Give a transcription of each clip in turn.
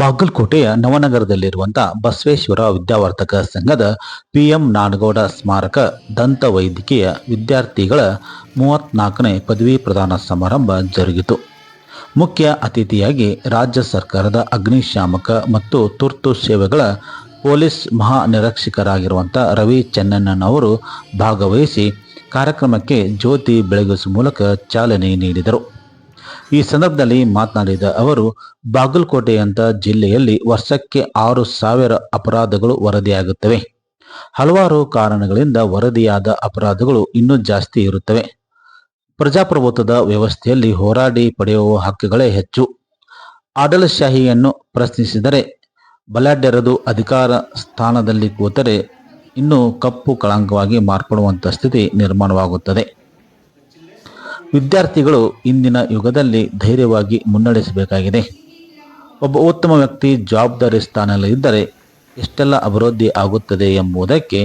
ಬಾಗಲಕೋಟೆಯ ನವನಗರದಲ್ಲಿರುವಂತಹ ಬಸವೇಶ್ವರ ವಿದ್ಯಾವರ್ಧಕ ಸಂಘದ ಪಿಎಂ ನಾಡಗೌಡ ಸ್ಮಾರಕ ದಂತ ವೈದ್ಯಕೀಯ ವಿದ್ಯಾರ್ಥಿಗಳ ಮೂವತ್ನಾಲ್ಕನೇ ಪದವಿ ಪ್ರದಾನ ಸಮಾರಂಭ ಜರುಗಿತು. ಮುಖ್ಯ ಅತಿಥಿಯಾಗಿ ರಾಜ್ಯ ಸರ್ಕಾರದ ಅಗ್ನಿಶಾಮಕ ಮತ್ತು ತುರ್ತು ಸೇವೆಗಳ ಪೊಲೀಸ್ ಮಹಾನಿರೀಕ್ಷಕರಾಗಿರುವಂಥ ರವಿ ಚೆನ್ನಣ್ಣನವರು ಭಾಗವಹಿಸಿ ಕಾರ್ಯಕ್ರಮಕ್ಕೆ ಜ್ಯೋತಿ ಬೆಳಗಿಸುವ ಮೂಲಕ ಚಾಲನೆ ನೀಡಿದರು. ಈ ಸಂದರ್ಭದಲ್ಲಿ ಮಾತನಾಡಿದ ಅವರು ಬಾಗಲಕೋಟೆಯಂತ ಜಿಲ್ಲೆಯಲ್ಲಿ ವರ್ಷಕ್ಕೆ ಆರು ಸಾವಿರ ಅಪರಾಧಗಳು ವರದಿಯಾಗುತ್ತವೆ. ಹಲವಾರು ಕಾರಣಗಳಿಂದ ವರದಿಯಾದ ಅಪರಾಧಗಳು ಇನ್ನೂ ಜಾಸ್ತಿ ಇರುತ್ತವೆ. ಪ್ರಜಾಪ್ರಭುತ್ವದ ವ್ಯವಸ್ಥೆಯಲ್ಲಿ ಹೋರಾಡಿ ಪಡೆಯುವ ಹಕ್ಕುಗಳೇ ಹೆಚ್ಚು. ಆಡಳಿತಶಾಹಿಯನ್ನು ಪ್ರಶ್ನಿಸಿದರೆ ಬಲಾಢ್ಯರದು ಅಧಿಕಾರ ಸ್ಥಾನದಲ್ಲಿ ಕೂತರೆ ಇನ್ನೂ ಕಪ್ಪು ಕಳಂಕವಾಗಿ ಮಾರ್ಪಡುವಂಥ ಸ್ಥಿತಿ ನಿರ್ಮಾಣವಾಗುತ್ತದೆ. ವಿದ್ಯಾರ್ಥಿಗಳು ಇಂದಿನ ಯುಗದಲ್ಲಿ ಧೈರ್ಯವಾಗಿ ಮುನ್ನಡೆಸಬೇಕಾಗಿದೆ. ಒಬ್ಬ ಉತ್ತಮ ವ್ಯಕ್ತಿ ಜವಾಬ್ದಾರಿ ಸ್ಥಾನದಲ್ಲಿದ್ದರೆ ಎಷ್ಟೆಲ್ಲ ಅಭಿವೃದ್ಧಿ ಆಗುತ್ತದೆ ಎಂಬುದಕ್ಕೆ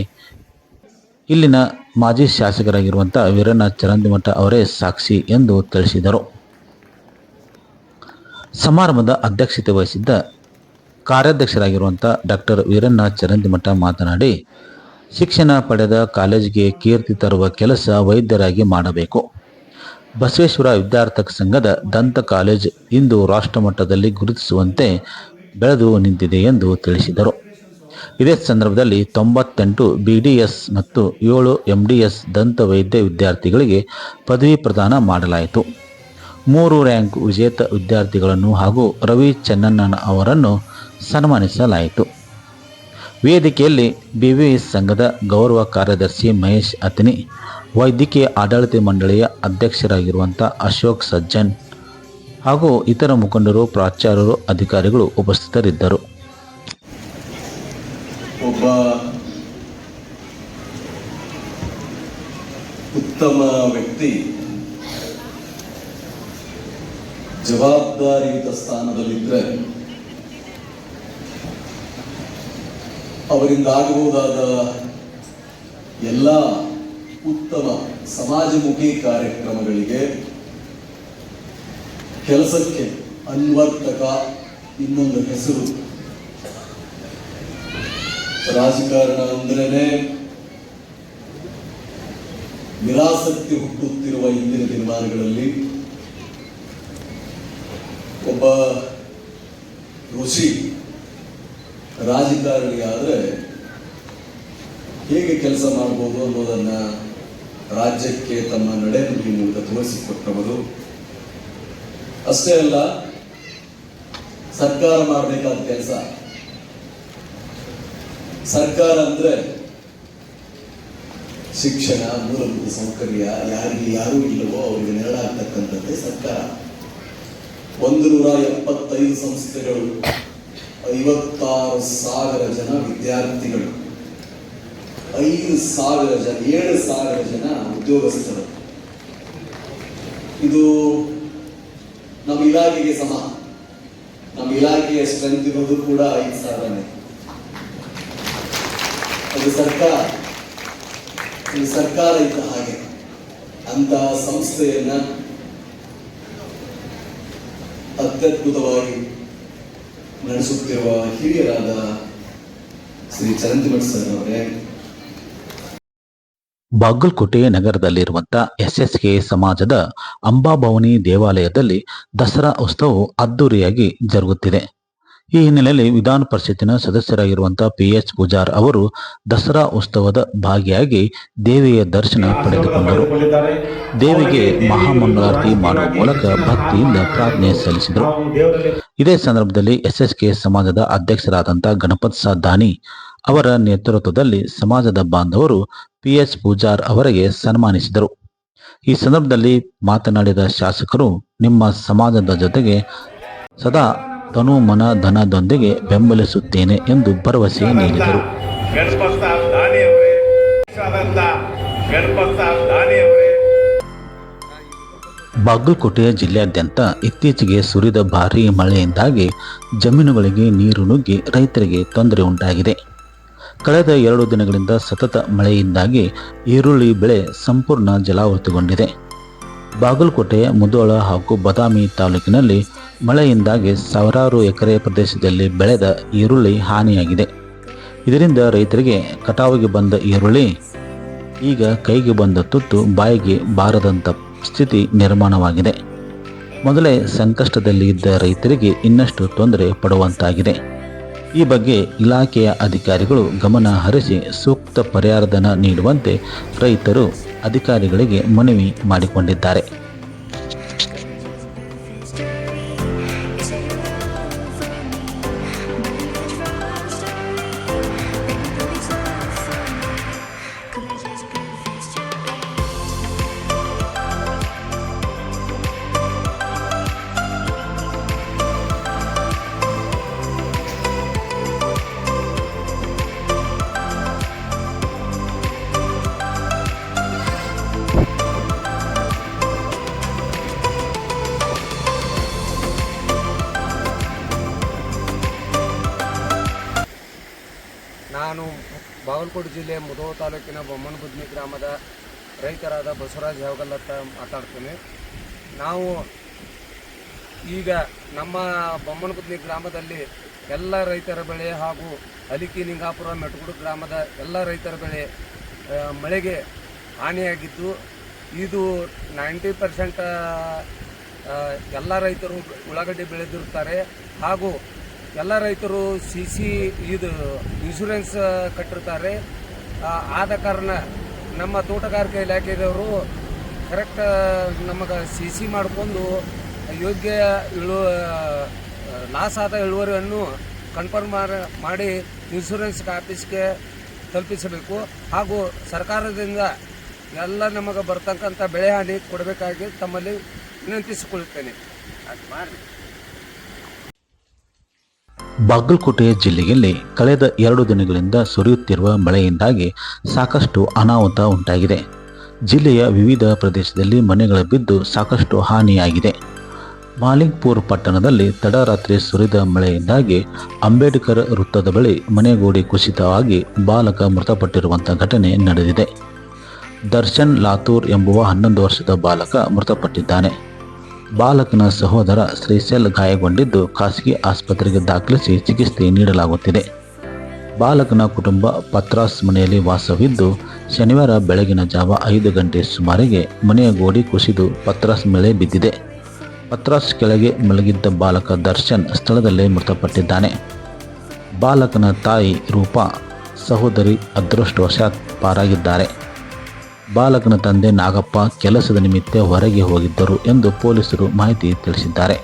ಇಲ್ಲಿನ ಮಾಜಿ ಶಾಸಕರಾಗಿರುವಂಥ ವೀರಣ್ಣ ಚರಂದಿಮಠ ಅವರೇ ಸಾಕ್ಷಿ ಎಂದು ತಿಳಿಸಿದರು. ಸಮಾರಂಭದ ಅಧ್ಯಕ್ಷತೆ ವಹಿಸಿದ್ದ ಕಾರ್ಯಾಧ್ಯಕ್ಷರಾಗಿರುವಂಥ ಡಾಕ್ಟರ್ ವೀರಣ್ಣ ಚರಂದಿಮಠ ಮಾತನಾಡಿ, ಶಿಕ್ಷಣ ಪಡೆದ ಕಾಲೇಜಿಗೆ ಕೀರ್ತಿ ತರುವ ಕೆಲಸ ವೈದ್ಯರಾಗಿ ಮಾಡಬೇಕು. ಬಸವೇಶ್ವರ ವಿದ್ಯಾರ್ಥಕ ಸಂಘದ ದಂತ ಕಾಲೇಜ್ ಇಂದು ರಾಷ್ಟ್ರಮಟ್ಟದಲ್ಲಿ ಗುರುತಿಸುವಂತೆ ಬೆಳೆದು ನಿಂತಿದೆ ಎಂದು ತಿಳಿಸಿದರು. ಇದೇ ಸಂದರ್ಭದಲ್ಲಿ ತೊಂಬತ್ತೆಂಟು ಬಿ ಡಿ ಎಸ್ ಮತ್ತು ಏಳು ಎಂ ಡಿ ಎಸ್ ದಂತ ವೈದ್ಯ ವಿದ್ಯಾರ್ಥಿಗಳಿಗೆ ಪದವಿ ಪ್ರದಾನ ಮಾಡಲಾಯಿತು. ಮೂರು ರ್ಯಾಂಕ್ ವಿಜೇತ ವಿದ್ಯಾರ್ಥಿಗಳನ್ನು ಹಾಗೂ ರವಿ ಚೆನ್ನಣ್ಣನ ಅವರನ್ನು ಸನ್ಮಾನಿಸಲಾಯಿತು. ವೇದಿಕೆಯಲ್ಲಿ ಬಿವಿ ಸಂಘದ ಗೌರವ ಕಾರ್ಯದರ್ಶಿ ಮಹೇಶ್ ಅತನಿ, ವೈದ್ಯಕೀಯ ಆಡಳಿತ ಮಂಡಳಿಯ ಅಧ್ಯಕ್ಷರಾಗಿರುವಂಥ ಅಶೋಕ್ ಸಜ್ಜನ್ ಹಾಗೂ ಇತರ ಮುಖಂಡರು, ಪ್ರಾಚಾರ್ಯರು, ಅಧಿಕಾರಿಗಳು ಉಪಸ್ಥಿತರಿದ್ದರು. ಒಬ್ಬ ಉತ್ತಮ ವ್ಯಕ್ತಿ, ಜವಾಬ್ದಾರಿಯುತ ಸ್ಥಾನದಲ್ಲಿದ್ದರೆ ಅವರಿಂದ ಆಗಬಹುದಾದ ಎಲ್ಲ ಉತ್ತಮ ಸಮಾಜಮುಖಿ ಕಾರ್ಯಕ್ರಮಗಳಿಗೆ ಕೆಲಸಕ್ಕೆ ಅನ್ವರ್ತಕ ಇನ್ನೊಂದು ಹೆಸರು. ರಾಜಕಾರಣ ಅಂದ್ರೇನೆ ನಿರಾಸಕ್ತಿ ಹುಟ್ಟುತ್ತಿರುವ ಇಂದಿನ ದಿನಮಾನಗಳಲ್ಲಿ ಒಬ್ಬ ಋಷಿ ರಾಜಕಾರಣಿ ಆದರೆ ಹೇಗೆ ಕೆಲಸ ಮಾಡ್ಬೋದು ಅನ್ನೋದನ್ನು ರಾಜ್ಯಕ್ಕೆ ತಮ್ಮ ನಡೆನುಡಿ ಮೂಲಕ ತೋರಿಸಿಕೊಟ್ಟವರು. ಅಷ್ಟೇ ಅಲ್ಲ, ಸರ್ಕಾರ ಮಾಡಬೇಕಾದ ಕೆಲಸ. ಸರ್ಕಾರ ಅಂದ್ರೆ ಶಿಕ್ಷಣ, ಮೂಲಭೂತ ಸೌಕರ್ಯ, ಯಾರಿಗೆ ಯಾರೂ ಇಲ್ಲವೋ ಅವರಿಗೆ ನೆರಳಾಗ್ತಕ್ಕಂಥದ್ದೇ ಸರ್ಕಾರ. ಒಂದು ನೂರ ಎಪ್ಪತ್ತೈದು ಸಂಸ್ಥೆಗಳು ಐವತ್ತಾರು ಸಾವಿರ ಜನ ವಿದ್ಯಾರ್ಥಿಗಳು. ಐದು ಸಾವಿರ ಜನ, ಏಳು ಸಾವಿರ ಜನ ಉದ್ಯೋಗಸ್ಥರು. ಇದು ನಮ್ಮ ಇಲಾಖೆಗೆ ಸಮ. ನಮ್ಮ ಇಲಾಖೆಯ ಸ್ಟ್ರೆಂತ್ ಇರೋದು ಕೂಡ ಐದು ಸಾವಿರನೇ. ಅದು ಸರ್ಕಾರ. ಸರ್ಕಾರ ಇದ್ದ ಹಾಗೆ. ಅಂತ ಸಂಸ್ಥೆಯನ್ನ ಅತ್ಯದ್ಭುತವಾಗಿ ನಡೆಸುತ್ತಿರುವ ಹಿರಿಯರಾದ ಶ್ರೀ ಚರಂತಿಮಠ ಸರ್ ಅವರೇ ಬಾಗಲಕೋಟೆ ನಗರದಲ್ಲಿರುವಂಥ ಎಸ್ ಎಸ್ ಕೆ ಸಮಾಜದ ಅಂಬಾಭವನಿ ದೇವಾಲಯದಲ್ಲಿ ದಸರಾ ಉತ್ಸವವು ಅದ್ದೂರಿಯಾಗಿ ಜರುಗುತ್ತಿದೆ. ಈ ಹಿನ್ನೆಲೆಯಲ್ಲಿ ವಿಧಾನ ಪರಿಷತ್ತಿನ ಸದಸ್ಯರಾಗಿರುವಂತಹ ಪಿಎಚ್ ಪೂಜಾರ್ ಅವರು ದಸರಾ ಉತ್ಸವದ ಭಾಗಿಯಾಗಿ ದೇವಿಯ ದರ್ಶನ ಪಡೆದುಕೊಂಡರು. ದೇವಿಗೆ ಮಹಾಮಂಗಳಾರತಿ ಮಾಡುವ ಮೂಲಕ ಭಕ್ತಿಯಿಂದ ಪ್ರಾರ್ಥನೆ ಸಲ್ಲಿಸಿದರು. ಇದೇ ಸಂದರ್ಭದಲ್ಲಿ ಎಸ್ ಎಸ್ ಕೆ ಸಮಾಜದ ಅಧ್ಯಕ್ಷರಾದಂತಹ ಗಣಪತ್ ಸಾ ದಾನಿ ಅವರ ನೇತೃತ್ವದಲ್ಲಿ ಸಮಾಜದ ಬಾಂಧವರು ಪಿ ಎಚ್ ಪೂಜಾರ್ ಅವರಿಗೆ ಸನ್ಮಾನಿಸಿದರು. ಈ ಸಂದರ್ಭದಲ್ಲಿ ಮಾತನಾಡಿದ ಶಾಸಕರು, ನಿಮ್ಮ ಸಮಾಜದ ಜೊತೆಗೆ ಸದಾ ತನು ಮನ ಧನದೊಂದಿಗೆ ಬೆಂಬಲಿಸುತ್ತೇನೆ ಎಂದು ಭರವಸೆ ನೀಡಿದರು. ಬಾಗಲಕೋಟೆ ಜಿಲ್ಲೆಯಾದ್ಯಂತ ಇತ್ತೀಚೆಗೆ ಸುರಿದ ಭಾರೀ ಮಳೆಯಿಂದಾಗಿ ಜಮೀನುಗಳಿಗೆ ನೀರು ನುಗ್ಗಿ ರೈತರಿಗೆ ತೊಂದರೆ ಉಂಟಾಗಿದೆ. ಕಳೆದ ಎರಡು ದಿನಗಳಿಂದ ಸತತ ಮಳೆಯಿಂದಾಗಿ ಈರುಳ್ಳಿ ಬೆಳೆ ಸಂಪೂರ್ಣ ಜಲಾವೃತಗೊಂಡಿದೆ. ಬಾಗಲಕೋಟೆ ಮುಧೋಳ ಹಾಗೂ ಬದಾಮಿ ತಾಲೂಕಿನಲ್ಲಿ ಮಳೆಯಿಂದಾಗಿ ಸಾವಿರಾರು ಎಕರೆ ಪ್ರದೇಶದಲ್ಲಿ ಬೆಳೆದ ಈರುಳ್ಳಿ ಹಾನಿಯಾಗಿದೆ. ಇದರಿಂದ ರೈತರಿಗೆ ಕಟಾವಿಗೆ ಬಂದ ಈರುಳ್ಳಿ ಈಗ ಕೈಗೆ ಬಂದ ತುತ್ತು ಬಾಯಿಗೆ ಬಾರದಂಥ ಸ್ಥಿತಿ ನಿರ್ಮಾಣವಾಗಿದೆ. ಮೊದಲೇ ಸಂಕಷ್ಟದಲ್ಲಿ ಇದ್ದ ರೈತರಿಗೆ ಇನ್ನಷ್ಟು ತೊಂದರೆ ಪಡುವಂತಾಗಿದೆ. ಈ ಬಗ್ಗೆ ಇಲಾಖೆಯ ಅಧಿಕಾರಿಗಳು ಗಮನ ಹರಿಸಿ ಸೂಕ್ತ ಪರಿಹಾರಧನ ನೀಡುವಂತೆ ರೈತರು ಅಧಿಕಾರಿಗಳಿಗೆ ಮನವಿ ಮಾಡಿಕೊಂಡಿದ್ದಾರೆ. ನಾನು ಬಾಗಲಕೋಟೆ ಜಿಲ್ಲೆ ಮುದೋ ತಾಲೂಕಿನ ಬೊಮ್ಮನಬುದ್ನಿ ಗ್ರಾಮದ ರೈತರಾದ ಬಸವರಾಜ್ ಹೇವಗಲ್ ಅಂತ ಮಾತಾಡ್ತೀನಿ. ನಾವು ಈಗ ನಮ್ಮ ಬೊಮ್ಮನಬುದ್ನಿ ಗ್ರಾಮದಲ್ಲಿ ಎಲ್ಲ ರೈತರ ಬೆಳೆ ಹಾಗೂ ಅಲಿಕಿ ನಿಂಗಾಪುರ ಮೆಟಗುಡು ಗ್ರಾಮದ ಎಲ್ಲ ರೈತರ ಬೆಳೆ ಮಳೆಗೆ ಹಾನಿಯಾಗಿದ್ದು, ಇದು ನೈಂಟಿ ಪರ್ಸೆಂಟ್ ಎಲ್ಲ ರೈತರು ಉಳ್ಳಾಗಡ್ಡೆ ಬೆಳೆದಿರುತ್ತಾರೆ ಹಾಗೂ ಎಲ್ಲ ರೈತರು ಸಿ ಸಿ ಇದು ಇನ್ಶೂರೆನ್ಸ್ ಕಟ್ಟಿರ್ತಾರೆ. ಆದ ಕಾರಣ ನಮ್ಮ ತೋಟಗಾರಿಕೆ ಇಲಾಖೆದವರು ಕರೆಕ್ಟ್ ನಮಗೆ ಸಿ ಸಿ ಮಾಡಿಕೊಂಡು ಯೋಗ್ಯ ಇಳು ಲಾಸ್ ಆದ ಇಳುವರಿಯನ್ನು ಕನ್ಫರ್ಮ್ ಮಾಡಿ ಇನ್ಶೂರೆನ್ಸ್ ಆಫೀಸ್ಗೆ ತಲುಪಿಸಬೇಕು. ಹಾಗೂ ಸರ್ಕಾರದಿಂದ ಎಲ್ಲ ನಮಗೆ ಬರ್ತಕ್ಕಂಥ ಬೆಳೆ ಹಾನಿ ಕೊಡಬೇಕಾಗಿ ತಮ್ಮಲ್ಲಿ ವಿನಂತಿಸಿಕೊಳ್ಳುತ್ತೇನೆ. ಅದು ಮಾಡಿ ಬಾಗಲಕೋಟೆ ಜಿಲ್ಲೆಯಲ್ಲಿ ಕಳೆದ ಎರಡು ದಿನಗಳಿಂದ ಸುರಿಯುತ್ತಿರುವ ಮಳೆಯಿಂದಾಗಿ ಸಾಕಷ್ಟು ಅನಾಹುತ ಉಂಟಾಗಿದೆ. ಜಿಲ್ಲೆಯ ವಿವಿಧ ಪ್ರದೇಶದಲ್ಲಿ ಮನೆಗಳು ಬಿದ್ದು ಸಾಕಷ್ಟು ಹಾನಿಯಾಗಿದೆ. ಮಾಲಿಂಗ್ಪುರ್ ಪಟ್ಟಣದಲ್ಲಿ ತಡರಾತ್ರಿ ಸುರಿದ ಮಳೆಯಿಂದಾಗಿ ಅಂಬೇಡ್ಕರ್ ವೃತ್ತದ ಬಳಿ ಮನೆಗೋಡಿ ಕುಸಿತವಾಗಿ ಬಾಲಕ ಮೃತಪಟ್ಟಿರುವಂಥ ಘಟನೆ ನಡೆದಿದೆ. ದರ್ಶನ್ ಲಾತೂರ್ ಎಂಬುವ ಹನ್ನೊಂದು ವರ್ಷದ ಬಾಲಕ ಮೃತಪಟ್ಟಿದ್ದಾನೆ. ಬಾಲಕನ ಸಹೋದರ ಶ್ರೀಶೈಲ್ ಗಾಯಗೊಂಡಿದ್ದು ಖಾಸಗಿ ಆಸ್ಪತ್ರೆಗೆ ದಾಖಲಿಸಿ ಚಿಕಿತ್ಸೆ ನೀಡಲಾಗುತ್ತಿದೆ. ಬಾಲಕನ ಕುಟುಂಬ ಪತ್ರಾಸ್ ಮನೆಯಲ್ಲಿ ವಾಸವಿದ್ದು, ಶನಿವಾರ ಬೆಳಗಿನ ಜಾವ ಐದು ಗಂಟೆ ಸುಮಾರಿಗೆ ಮನೆಯ ಗೋಡಿ ಕುಸಿದು ಪತ್ರಾಸ್ ಮೇಲೆ ಬಿದ್ದಿದೆ. ಪತ್ರಾಸ್ ಕೆಳಗೆ ಮಲಗಿದ್ದ ಬಾಲಕ ದರ್ಶನ್ ಸ್ಥಳದಲ್ಲೇ ಮೃತಪಟ್ಟಿದ್ದಾನೆ. ಬಾಲಕನ ತಾಯಿ ರೂಪಾ, ಸಹೋದರಿ ಅದೃಷ್ಟವಶಾತ್ ಪಾರಾಗಿದ್ದಾರೆ. ಬಾಲಕನ ತಂದೆ ನಾಗಪ್ಪ ಕೆಲಸದ ನಿಮಿತ್ತ ಹೊರಗೆ ಹೋಗಿದ್ದರು ಎಂದು ಪೊಲೀಸರು ಮಾಹಿತಿ ತಿಳಿಸಿದ್ದಾರೆ.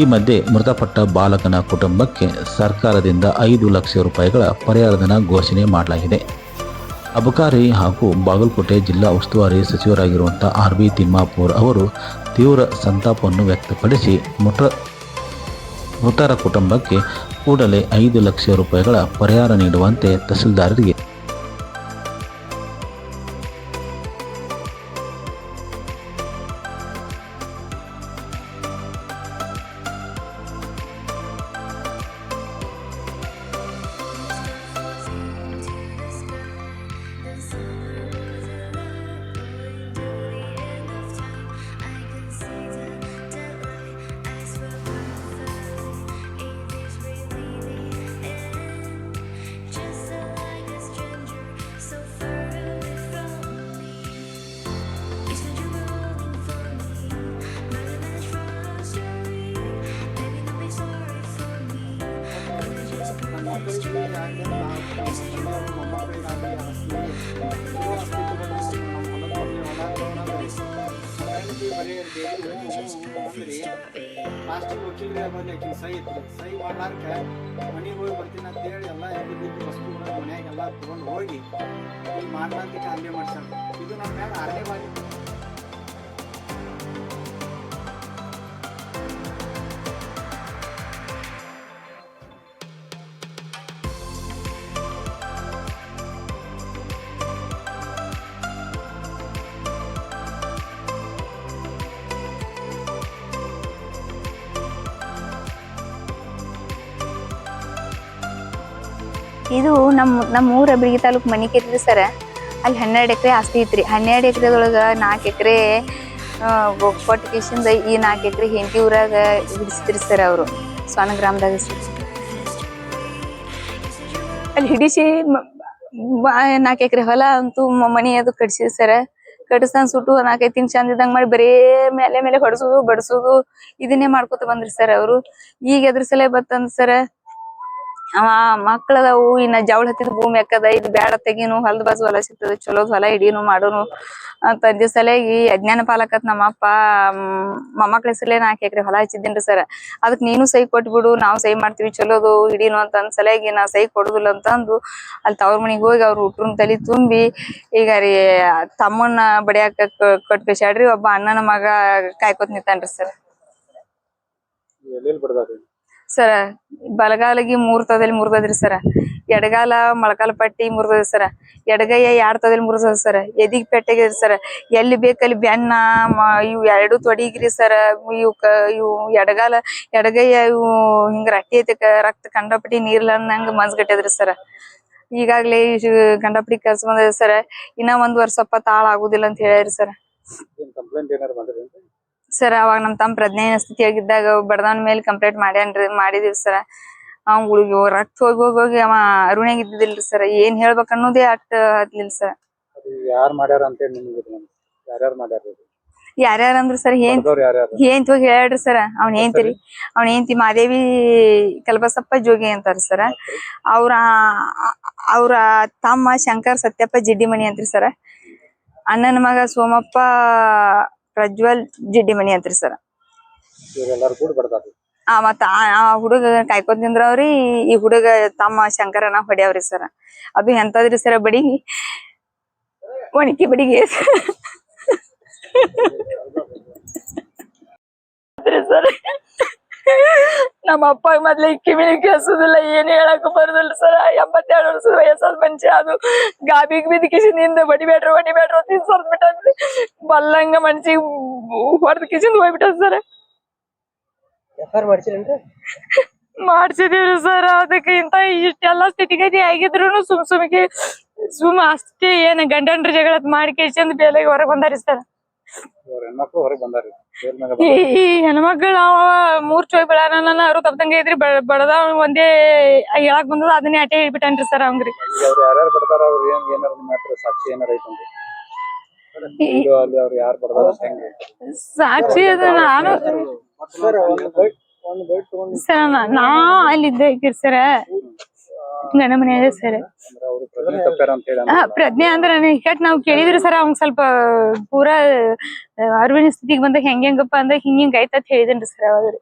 ಈ ಮಧ್ಯೆ ಮೃತಪಟ್ಟ ಬಾಲಕನ ಕುಟುಂಬಕ್ಕೆ ಸರ್ಕಾರದಿಂದ ಐದು ಲಕ್ಷ ರೂಪಾಯಿಗಳ ಪರಿಹಾರಧನ ಘೋಷಣೆ ಮಾಡಲಾಗಿದೆ. ಅಬಕಾರಿ ಹಾಗೂ ಬಾಗಲಕೋಟೆ ಜಿಲ್ಲಾ ಉಸ್ತುವಾರಿ ಸಚಿವರಾಗಿರುವಂಥ ಆರ್ ಬಿ ತಿಮ್ಮಾಪುರ್ ಅವರು ತೀವ್ರ ಸಂತಾಪವನ್ನು ವ್ಯಕ್ತಪಡಿಸಿ ಮೃತ, ಮೃತರ ಕುಟುಂಬಕ್ಕೆ ಕೂಡಲೇ ಐದು ಲಕ್ಷ ರೂಪಾಯಿಗಳ ಪರಿಹಾರ ನೀಡುವಂತೆ ತಹಸೀಲ್ದಾರರಿಗೆ ಲಾಸ್ಟಿಗೆ ಮನೆ ಬಂದು ಆಕಿನ ಸಹಿ ಇತ್ತು. ಸಹಿ ಮಾಡ್ಲಾರ್ಕ ಮನೆಗೆ ಹೋಗಿ ಬರ್ತೀನಿ ಅಂತ ಹೇಳಿ ಎಲ್ಲ ಎದ್ದು ಬಿದ್ದು ವಸ್ತುಗಳನ್ನ ಮನ್ಯಾಗೆಲ್ಲ ತೊಗೊಂಡು ಹೋಗಿ ಈಗ ಮಾಡ್ಲಾಂತಿಕ ಅಲ್ಲೇ ಮಾಡ್ಸ್ಯಾರ. ಇದು ನಮ್ಮ ಮ್ಯಾಗ ಆರನೇ ಬಾರಿ. ಇದು ನಮ್ಮ ನಮ್ಮ ಊರ ಬಿಳಿಗಿ ತಾಲೂಕು ಮನಿಕೇರಿ ಸರ. ಅಲ್ಲಿ ಹನ್ನೆರಡು ಎಕರೆ ಆಸ್ತಿ ಐತ್ರಿ. ಹನ್ನೆರಡು ಎಕರೆದೊಳಗೆ ನಾಲ್ಕು ಎಕರೆ ಕೊಟ್ಟ ಕಿಶಿಂದ ಈ ನಾಲ್ಕು ಎಕರೆ ಹೆಂಡತಿ ಊರಾಗ ಹಿಡಿಸಿದ್ರಿ ಸರ್ ಅವರು, ಸ್ವಾನ ಗ್ರಾಮದಾಗ ಅಲ್ಲಿ ಹಿಡಿಸಿ ನಾಲ್ಕು ಎಕರೆ ಹೊಲ ಅಂತೂ ಮನೆ ಅದು ಕಟ್ಸಿದ್ ಸರ. ಕಟ್ಸ್ತಾನ ಸುಟ್ಟು ನಾಲ್ಕೈದು ತಿಂಗ್ ಚಂದ ಇದ್ದಂಗ ಮಾಡಿ ಬರೇ ಮೇಲೆ ಮೇಲೆ ಹೊಡ್ಸೋದು, ಬಡಿಸೋದು, ಇದನ್ನೇ ಮಾಡ್ಕೊತ ಬಂದ್ರಿ ಸರ್ ಅವರು. ಈಗ ಎದ್ರ ಸಲ ಸರ ಅವ ಮಕ್ಕಳದಾವು ಇನ್ನ ಜವಳ ಹತ್ತಿದ ಭೂಮಿ ಅಕ್ಕದ ಇದು ಬ್ಯಾಡ ತೆಗೀನು, ಹೊಲದ ಬಾಜು ಹೊಲ ಸಿಗ್ತದ, ಚಲೋ ಹೊಲ ಹಿಡೀನು ಮಾಡೋನು ಅಂತ ಅಂದ ಸಲಗಿ ಅಜ್ಞಾನ ಪಾಲಕತ್ ನಮ್ಮ ಅಪ್ಪ ಮೊಮ್ಮಕ್ಳ ಹೆಸರಲ್ಲೇ ನಾಲ್ಕು ಎಕರೆ ಹೊಲ ಹಚ್ಚಿದ್ದೀನ್ರಿ ಸರ್ ಅದಕ್ ನೀನು ಸಹಿ ಕೊಟ್ಬಿಡು ನಾವು ಸಹಿ ಮಾಡ್ತೀವಿ, ಚಲೋದು ಹಿಡೀನು ಅಂತ ಅಂದ ಸಲಗಿ ನಾ ಸಹಿ ಕೊಡುದಿಲ್ಲ ಅಂತ ಅಂದು ಅಲ್ಲಿ ತವ್ರ ಮನಿಗೆ ಹೋಗಿ ಅವ್ರ ಹುಟ್ರನ್ ತಲಿ ತುಂಬಿ ಈಗ ರೀ ತಮ್ಮನ್ನ ಬಡಿಯಾಕ ಕೊಟ್ ಕಳ್ಸ್ಯಾಡ್ರಿ ಒಬ್ಬ ಅಣ್ಣನ ಮಗ ಕಾಯ್ಕೊತ್ ನಿಂತಾನ್ರಿ ಸರ್ ಸರ, ಬಲಗಾಲಿಗೆ ಮೂರ್ ತೊದಲಿ ಮುರಿದದ್ರಿ ಸರ. ಎಡಗಾಲ ಮೊಳಕಾಲ ಪಟ್ಟಿ ಮುರಿದ್ರಿ ಸರ. ಎಡಗೈಯ ಎರಡ್ ತೊದಲಿ ಮುರಿದದ ಸರ. ಎದಿಗ್ ಪೆಟ್ಟಿಗೆ ಸರ. ಎಲ್ಲಿ ಬೇಕಲ್ಲಿ ಬೆನ್ನ ಇವು ಎರಡು ತೊಡಿಗ್ರಿ ಸರ. ಇವು ಇವು ಎಡಗಾಲ, ಎಡಗೈಯ ಇವು ಹಿಂಗ ರಟ್ಟಿ ಐತಿ ರಕ್ತ ಕಂಡಪಟ್ಟಿ ನೀರ್ಲನ್ನಂಗ ಮನ್ಸ್ಗಟ್ಟದ್ರಿ ಸರ. ಈಗಾಗ್ಲೇ ಗಂಡಪಡಿ ಗಂಡಪಟ್ಟಿ ಬಂದಿದೆ ಸರ. ಇನ್ನ ಒಂದ್ ವರ್ಷಪ್ಪ ತಾಳ ಆಗುದಿಲ್ಲ ಅಂತ ಹೇಳ್ಯಾರಿ ಸರ್. ಸರ್ ಅವಾಗ ನಮ್ ತಮ್ಮ ಪ್ರಜ್ಞೆ ಸ್ಥಿತಿಯಾಗಿದ್ದಾಗ ಬಡದವನ ಮೇಲೆ ಕಂಪ್ಲೇಂಟ್ ಮಾಡ್ಯಾನ್ರಿ ಮಾಡಿದಿವಿ ಸರ್. ಅವ್ನ್ ಹುಡುಗಿ ರಕ್ತ ಹೋಗಿ ಹೋಗಿ ಹೋಗಿ ಅವ ಅರುಣ್ಯಾಗ ಇದ್ದಿದ್ದಿಲ್ರಿ ಸರ್. ಏನ್ ಹೇಳ್ಬೇಕ್ ಅನ್ನೋದೇ ಅಟ್ ಹತ್ಲಿಲ್ಲ ಸರ್. ಯಾರು ಮಾಡ್ಯಾರ ಅಂತ ನಿಮ್ಗೆ ಯಾರ್ಯಾರು ಮಾಡ್ಯಾರ ಯಾರ್ಯಾರ ಅಂದ್ರ ಸರ್ ಏನ್ ಬಡ್ದವ್ರು ಯಾರ್ಯಾರು? ಏನ್ ಹೋಗಿ ಹೇಳ್ರಿ ಸರ್. ಅವ್ನ ಏನ್ತಿರಿ ಅವ್ನ ಏನ್ತಿ ಮಾದೇವಿ ಕಲ್ಬಸಪ್ಪ ಜೋಗಿ ಅಂತಾರ ಸರ್. ಅವ್ರ ಅವ್ರ ತಮ್ಮ ಶಂಕರ್ ಸತ್ಯಪ್ಪ ಜಿಡ್ಡಿಮಣಿ ಅಂತ್ರಿ ಸರ್. ಅಣ್ಣನ ಮಗ ಸೋಮಪ್ಪ ಪ್ರಜ್ವಲ್ ಜಿಡ್ಡಿಮಣಿ ಅಂತ್ರಿ ಸರ್. ಇವ್ರೆಲ್ಲಾರು ಕೂಡ ಬಡ್ದಾರಿ ಆ ಮತ್ತ ಆ- ಆ ಹುಡುಗ ಕಾಯ್ಕೊಂಡ್ ನಿಂದ್ರವ್ರಿ ಈ ಹುಡುಗ ತಮ್ಮ ಶಂಕರನ ಹೊಡ್ಯಾವ್ರಿ ಸರ್. ಅದು ಎಂತದ್ರಿ ಸರ್ ಬಡಿಗಿ ಒಣಕಿ ಬಡಿಗೆ. ಸರ್. ನಮ್ಮ ಅಪ್ಪ ಮೊದ್ಲು ಕಿವಿನ ಕೇಳಿಸೋದಿಲ್ಲ ಏನು ಹೇಳಕ್ ಬರೋದಿಲ್ಲ ಸರ್. ಎಂಬತ್ತೆರಡು ವರ್ಷದ ವಯಸ್ಸಾದ ಮನುಷ್ಯ ಅದು. ಗಾಬಿಗ್ ಬಿದ್ದ ಕಿಶಿನಿಂದ ಬಡಿಬೇಡ್ರಿ ಬಡಿಬೇಡ್ರಿ ಅಂತ ಬಿಟ್ಟಿ ಬಲ್ಲಂಗ ಮನ್ಸಿಗೆ ಹೊಡೆದ ಕಿಸಿಂದ ಹೋಗ್ಬಿಟ್ಟ ಸರ್. ಮಾಡ್ಸಿದೀವ್ರಿ ಸರ್. ಅದಕ್ಕೆ ಇಂತ ಇಷ್ಟೆಲ್ಲ ಸ್ಥಿತಿಗತಿ ಆಗಿದ್ರು ಸುಮ್ ಸುಮ್ಗೆ ಸುಮ್ ಅಷ್ಟೇ ಏನ್ ಗಂಡನ್ರ ಜಗಳ ಮಾಡಿ ಕೇಸಂದ್ ಬೇಲೆಗೆ ಹೊರಗೆ ಬಂದಾರಿ ಸರ್. ಹೊರಗೆ ಬಂದಾರಿ. ಈ ಈ ಹೆಣ್ಮಕ್ಳು ಅವ ಮೂರ್ ಚೋಯ್ ಬೆಳನ ಅರು ತಪ್ಪದಂಗೆ ಐತ್ರಿ ಬಡದ ಒಂದೇ ಹೇಳಕ್ ಬಂದದ ಅದನ್ನೇ ಅಟೆ ಹೇಳ್ಬಿಟ್ಟನ್ರಿ ಸರ್ ಅವಂಗ್ರಿ ಅವ್ರು ಯಾರ್ಯಾರು ಬಡ್ದಾರ ಅವ್ರು ಏನ್ ಏನಾರ ನಿಮ್ಮ ಹತ್ರ ಸಾಕ್ಷಿ ಏನಾರ ಐತಂದ್ರಿ ಇದು ಅಲ್ಲಿ ಅವ್ರು ಯಾರು ಬಡ್ದಾರ ಸಾಕ್ಷಿ ಅದು ನಾನು ಸರ್ ಒಂದು ಬೈಟ್ ಒಂದು ಬೈಟ್ ತಗೊಂಡು ಸರ್ ನಾ ಅಲ್ಲಿದ್ದೆ ಸರ್. ಗಂಡ ಮನೆ ಸರ್. ಅಂದ್ರೆ ಅವ್ರು ಪ್ರಜ್ಞೆ ತಪ್ಪ್ಯಾರ ಅಂತ ಹೇಳಿ ಹಾ ಪ್ರಜ್ಞೆ ಅಂದ್ರೆ ಹಿಕಟ್ ನಾವ್ ಕೇಳಿದ್ರಿ ಸರ್, ಅವ್ನ್ ಸ್ವಲ್ಪ ಪೂರಾ ಅರಿವಿನ ಸ್ಥಿತಿಗೆ ಬಂದಾಗ ಹೆಂಗ್ ಹೆಂಗಪ್ಪ ಅಂದಾಗ ಹಿಂಗ್ ಹಿಂಗ್ ಐತತ್ ಹೇಳಿದೇನ್ರಿ ಸರ್ ಅವಾಗ್ರಿ